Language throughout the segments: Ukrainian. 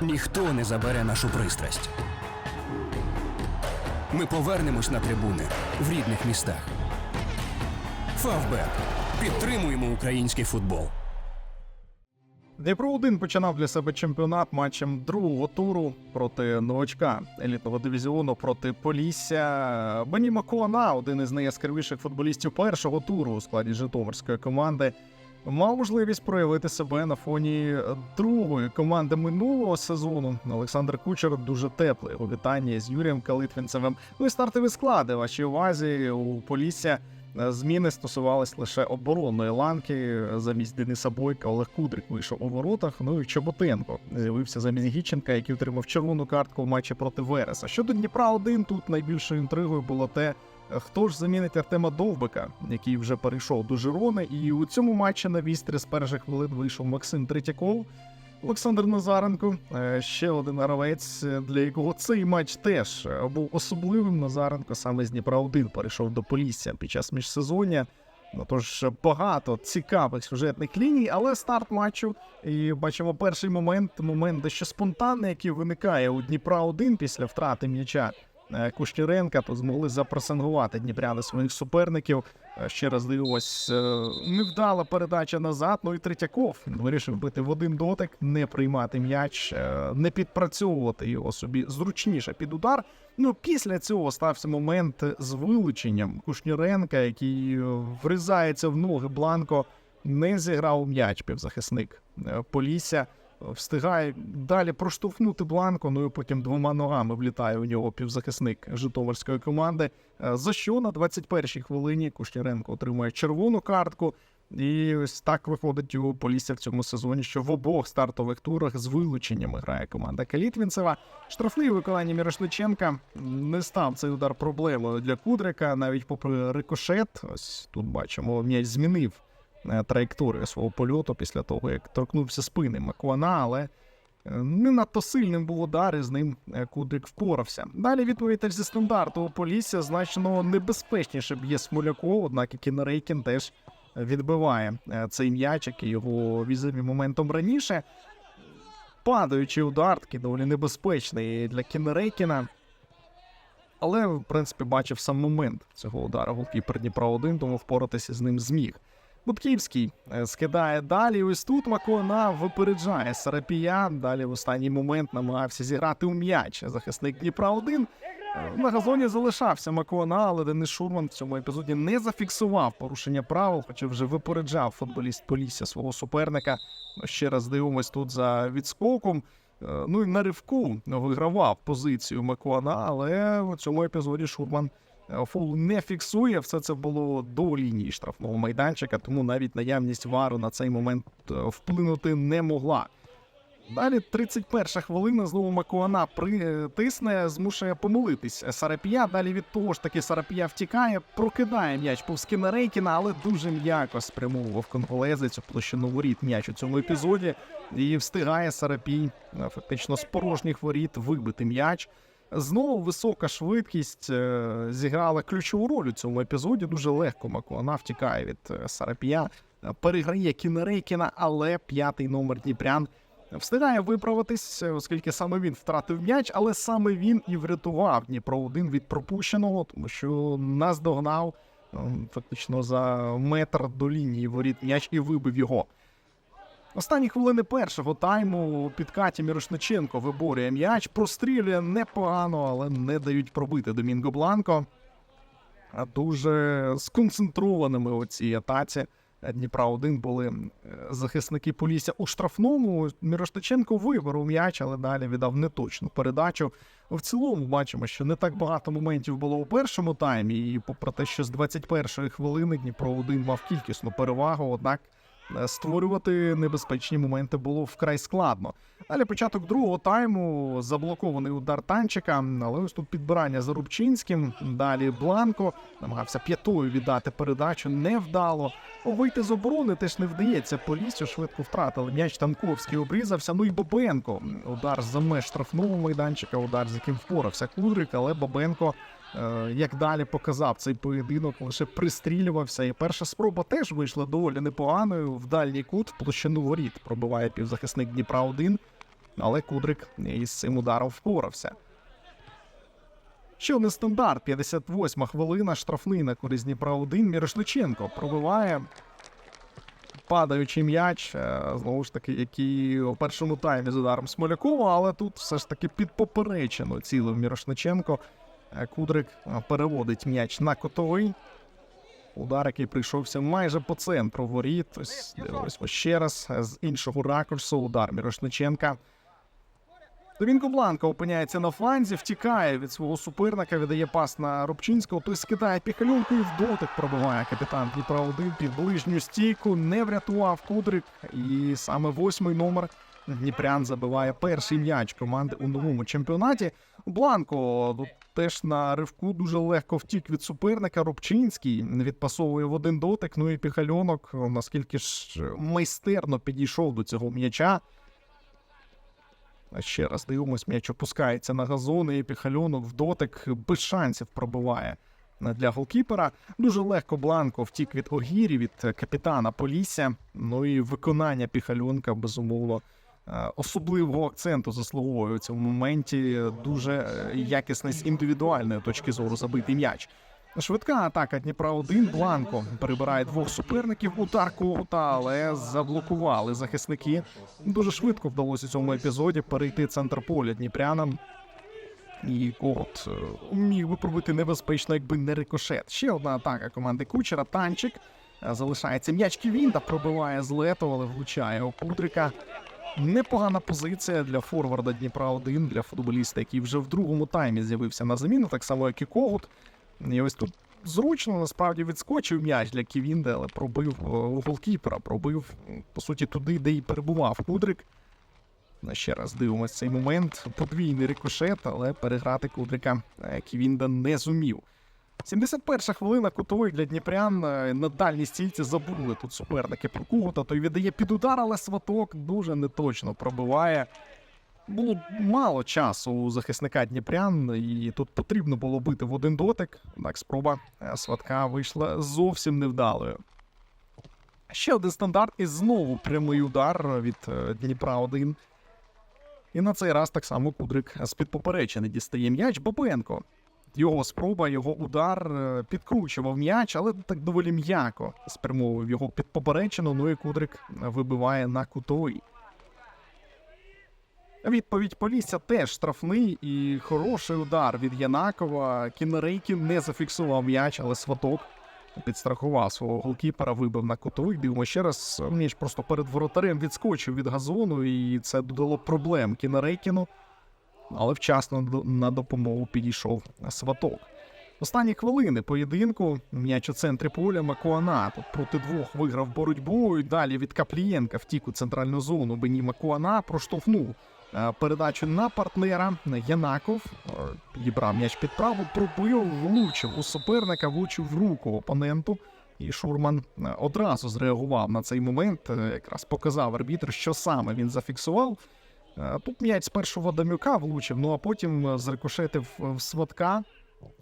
Ніхто не забере нашу пристрасть. Ми повернемось на трибуни в рідних містах. Фавбет. Підтримуємо український футбол. Дніпро 1 починав для себе чемпіонат матчем другого туру проти новачка елітного дивізіону проти Полісся. Бені Макуана, один із найяскравіших футболістів першого туру у складі Житомирської команди, мав можливість проявити себе на фоні другої команди минулого сезону. Олександр Кучер дуже теплий у вітанні з Юрієм Калитвінцевим. Ну і стартові склади вашій увазі у Полісся. Зміни стосувались лише оборонної ланки. Замість Дениса Бойка Олег Кудрик вийшов у воротах. Ну і Чоботенко з'явився замість Гіченка, який отримав червону картку в матчі проти Вереса. Щодо Дніпра 1 тут найбільшою інтригою було те, хто ж замінить Артема Довбика, який вже перейшов до Жирони. І у цьому матчі на вістрі з перших хвилин вийшов Максим Третьяков. Олександр Назаренко, е, ще один гравець, для якого цей матч теж був особливим. Назаренко саме з Дніпра 1 перейшов до Полісся під час міжсезоння. Ну тож багато цікавих сюжетних ліній, але старт матчу. І бачимо перший момент, момент дещо спонтанний, який виникає у Дніпра 1 після втрати м'яча. Е, Кушніренка то змогли запресингувати дніпряни своїх суперників. Е, Ще раз дивимось, е, невдала передача назад. Ну і Третьяков вирішив бити в один дотик, не приймати м'яч, не підпрацьовувати його собі зручніше під удар. Ну після цього стався момент з вилученням Кушніренка, який врізається в ноги Бланко. Не зіграв м'яч півзахисник Полісся встигає далі проштовхнути бланко, ну і потім двома ногами влітає у нього півзахисник Житомирської команди. Е, За що на 21-й хвилині Кушніренко отримує червону картку. І ось так виходить у Полісся в цьому сезоні, що в обох стартових турах з вилученнями грає команда Калітвінцева. Штрафний у виконанні Мірошниченка не став цей удар проблемою для Кудрика, навіть попри рикошет. Ось тут бачимо, м'яч змінив траєкторію свого польоту після того, як торкнувся спини Макуана, але е, не надто сильним був удар, і з ним е, Кудрик впорався. Далі відповідь зі стандарту Полісся значно небезпечніше б'є Смоляков, однак і Кінарейкін теж відбиває е, цей м'яч, який його візиві моментом раніше. Падаючий удар, такий доволі небезпечний для Кінерейкіна. Але, в принципі, бачив сам момент цього удару голкіпер Дніпра 1, тому впоратися з ним зміг. Будківський е, скидає далі. Ось тут Макона випереджає Сарапія. Далі в останній момент намагався зіграти у м'яч. Захисник Дніпра 1 на газоні залишався Макона, але Денис Шурман в цьому епізоді не зафіксував порушення правил, хоча вже випереджав футболіст Полісся свого суперника. Ще раз дивимось тут за відскоком. Е, Ну і на ривку вигравав позицію Макуана, але в цьому епізоді Шурман е, фол не фіксує. Все це було до лінії штрафного майданчика, тому навіть наявність вару на цей момент е, вплинути не могла. Далі 31 хвилина знову Макуана притисне, змушує помилитись Сарапія. Далі від того ж таки Сарапія втікає, прокидає м'яч повз Кінарейкіна, але дуже м'яко спрямовував конголезець у площину воріт м'яч у цьому епізоді. І встигає Сарапій е, фактично з порожніх воріт вибити м'яч. Знову висока швидкість е, зіграла ключову роль у цьому епізоді. Дуже легко Макуана втікає від е, Сарапія, е, переграє Кінерейкіна, але п'ятий номер Дніпрян встигає виправитись, оскільки саме він втратив м'яч, але саме він і врятував Дніпро 1 від пропущеного, тому що нас догнав ем, фактично за метр до лінії воріт м'яч і вибив його. Останні хвилини першого тайму у підкаті Мірошниченко виборює м'яч, прострілює непогано, але не дають пробити Домінго Бланко. А Дуже сконцентрованими у цій атаці Дніпра 1 були захисники Полісся у штрафному. Мірошниченко виборов м'яч, але далі віддав неточну передачу. В цілому бачимо, що не так багато моментів було у першому таймі, і попри те, що з 21-ї хвилини Дніпро 1 мав кількісну перевагу, однак створювати небезпечні моменти було вкрай складно. Далі початок другого тайму заблокований удар танчика, але ось тут підбирання за Рубчинським. Далі Бланко намагався п'ятою віддати передачу, невдало. Вийти з оборони теж не вдається. Полісся швидко втратили. М'яч Танковський обрізався. Ну і Бабенко. Удар за меж штрафного майданчика, удар, з яким впорався Кудрик, але Бабенко. Е, Як далі показав цей поєдинок, лише пристрілювався. І перша спроба теж вийшла доволі непоганою. В дальній кут в площину воріт пробиває півзахисник Дніпра 1 Але Кудрик із цим ударом впорався. Ще один стандарт. 58 хвилина. Штрафний на користь Дніпра 1. Мірошниченко пробиває. Падаючий м'яч, е, знову ж таки, який у першому таймі з ударом Смолякова, але тут все ж таки під поперечину цілив Мірошниченко. Е, Кудрик е, переводить м'яч на котовий. Удар, який прийшовся майже по центру воріт. Ось дивимося ще раз е, з іншого ракурсу. Удар Мірошниченка. Довінко Бланко опиняється на фланзі, втікає від свого суперника, віддає пас на Рубчинського. Той скидає піхальонку і в дотик пробиває капітан Дніпра 1 під ближню стійку. Не врятував Кудрик. І саме восьмий номер Дніпрян забиває перший м'яч команди у новому чемпіонаті. Бланко тут теж на ривку дуже легко втік від суперника. Рубчинський відпасовує в один дотик. Ну і піхальонок, наскільки ж майстерно підійшов до цього м'яча. А Ще раз дивимось, м'яч опускається на газон, і піхальонок в дотик без шансів пробиває для голкіпера. Дуже легко Бланко втік від Огірі, від капітана Полісся. Ну і виконання піхальонка, безумовно, особливого акценту заслуговує у цьому моменті. Дуже е, якісний з індивідуальної точки зору забитий м'яч. Швидка атака Дніпра 1 Бланко перебирає двох суперників. Удар Когута, але заблокували захисники. Дуже швидко вдалося цьому епізоді перейти центр поля Дніпрянам. І Когут е, міг би пробити небезпечно, якби не рикошет. Ще одна атака команди Кучера. Танчик Е, залишається м'яч Ківінда, пробиває з лету, але влучає у Кудрика. Непогана позиція для форварда Дніпра 1 для футболіста, який вже в другому таймі з'явився на заміну, так само як і Когут. І ось тут зручно насправді відскочив м'яч для Ківінда, але пробив е, у голкіпера, пробив по суті туди, де і перебував Кудрик. Ще раз дивимося цей момент. Подвійний рикошет, але переграти Кудрика е, Ківінда не зумів. 71 хвилина кутовий для Дніпрян е, на дальній стійці забули тут суперники про Кугута. Той віддає під удар, але сваток дуже неточно пробиває. Було мало часу у захисника Дніпрян, і тут потрібно було бити в один дотик. Так, спроба е, сватка вийшла зовсім невдалою. Ще один стандарт, і знову прямий удар від е, Дніпра 1. І на цей раз так само Кудрик з-під поперечини дістає м'яч Бабенко. Його спроба, його удар е, підкручував м'яч, але так доволі м'яко спрямовував його під поперечину. Ну і Кудрик вибиває на кутовий. Відповідь Полісся теж штрафний і хороший удар від Янакова. Кінерейкін не зафіксував м'яч, але сваток підстрахував свого голкіпера, вибив на кутовий. Дивимо ще раз. М'яч просто перед воротарем відскочив від газону, і це додало проблем Кінерейкіну. Але вчасно на допомогу підійшов сваток. Останні хвилини поєдинку м'яч у центрі поля Макуана проти двох виграв боротьбу. І далі від Каплієнка втік у центральну зону. Бені Макуана проштовхнув е, передачу на партнера Янаков. е, Підібрав м'яч під праву, пробив, влучив у суперника, влучив в руку опоненту. І Шурман е, одразу зреагував на цей момент. Якраз показав арбітр, що саме він зафіксував. Е, Тут м'яч спершу в Адамюка влучив, ну а потім е, зрикошетив е, в сватка.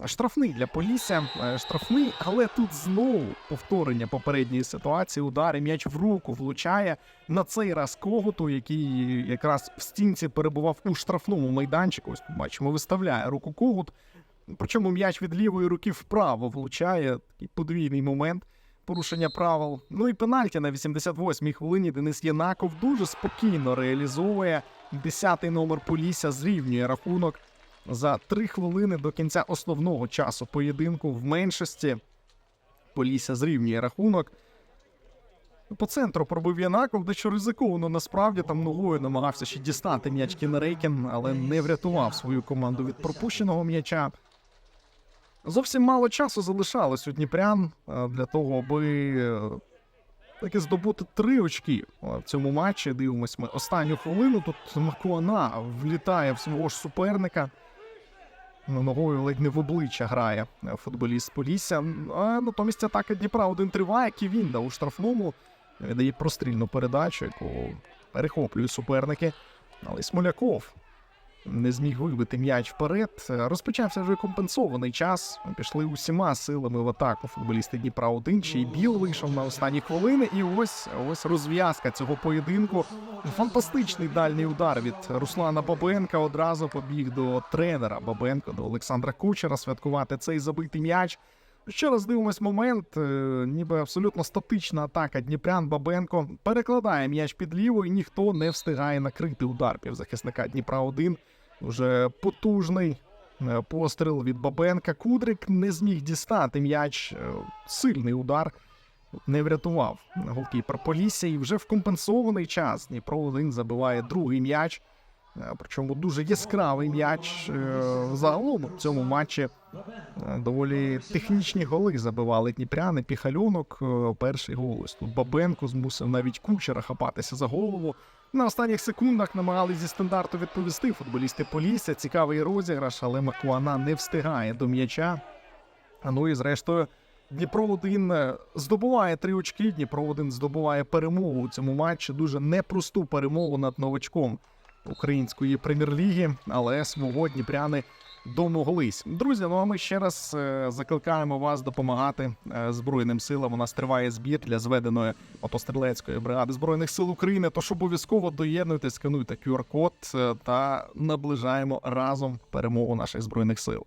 Штрафний для Полісся, штрафний, але тут знову повторення попередньої ситуації. Удар і м'яч в руку влучає на цей раз коготу, який якраз в стінці перебував у штрафному майданчику. Ось бачимо, виставляє руку когут. Причому м'яч від лівої руки вправо влучає. Такий подвійний момент порушення правил. Ну і пенальті на 88-й хвилині Денис Янаков дуже спокійно реалізовує. Десятий номер Полісся зрівнює рахунок за три хвилини до кінця основного часу поєдинку в меншості. Полісся зрівнює рахунок. По центру пробив Янаков, дещо ризиковано насправді там ногою намагався ще дістати м'яч Кінерейкін, але не врятував свою команду від пропущеного м'яча. Зовсім мало часу залишалось у Дніпрян е, для того, аби е, таки здобути три очки е, в цьому матчі. Дивимось ми останню хвилину. Тут Макуана влітає в свого ж суперника. Ногою ледь не в обличчя грає футболіст Полісся. А натомість атака Дніпра один триває. Ківінда у штрафному віддає прострільну передачу, яку перехоплюють суперники. Але Смоляков не зміг вибити м'яч вперед. Розпочався вже компенсований час. Пішли усіма силами в атаку футболісти Дніпра 1 Ще й Біл вийшов на останні хвилини. І ось ось розв'язка цього поєдинку. Фантастичний дальній удар від Руслана Бабенка. Одразу побіг до тренера Бабенко, до Олександра Кучера святкувати цей забитий м'яч. Ще раз дивимось момент, е, ніби абсолютно статична атака Дніпрян Бабенко перекладає м'яч під ліву, і ніхто не встигає накрити удар півзахисника Дніпра 1 Уже потужний е, постріл від Бабенка. Кудрик не зміг дістати м'яч. е, Сильний удар не врятував голкіпер Полісся. І вже в компенсований час Дніпро 1 забиває другий м'яч. Е, Причому дуже яскравий м'яч. Е, Загалом в цьому матчі Е, доволі технічні голи забивали дніпряни. Піхальонок, перший голос. Тут Бабенко змусив навіть кучера хапатися за голову. На останніх секундах намагалися зі стандарту відповісти футболісти Полісся. Цікавий розіграш, але Макуана не встигає до м'яча. Ну і зрештою. Дніпро 1 здобуває три очки. Дніпро 1 здобуває перемогу у цьому матчі. Дуже непросту перемогу над новачком української прем'єр-ліги, але свого дніпряни домоглись. Друзі, ну а ми ще раз е, закликаємо вас допомагати е, Збройним силам. У нас триває збір для зведеної мотострілецької бригади Збройних сил України. Тож обов'язково доєднуйтесь, скануйте QR-код е, та наближаємо разом перемогу наших збройних сил.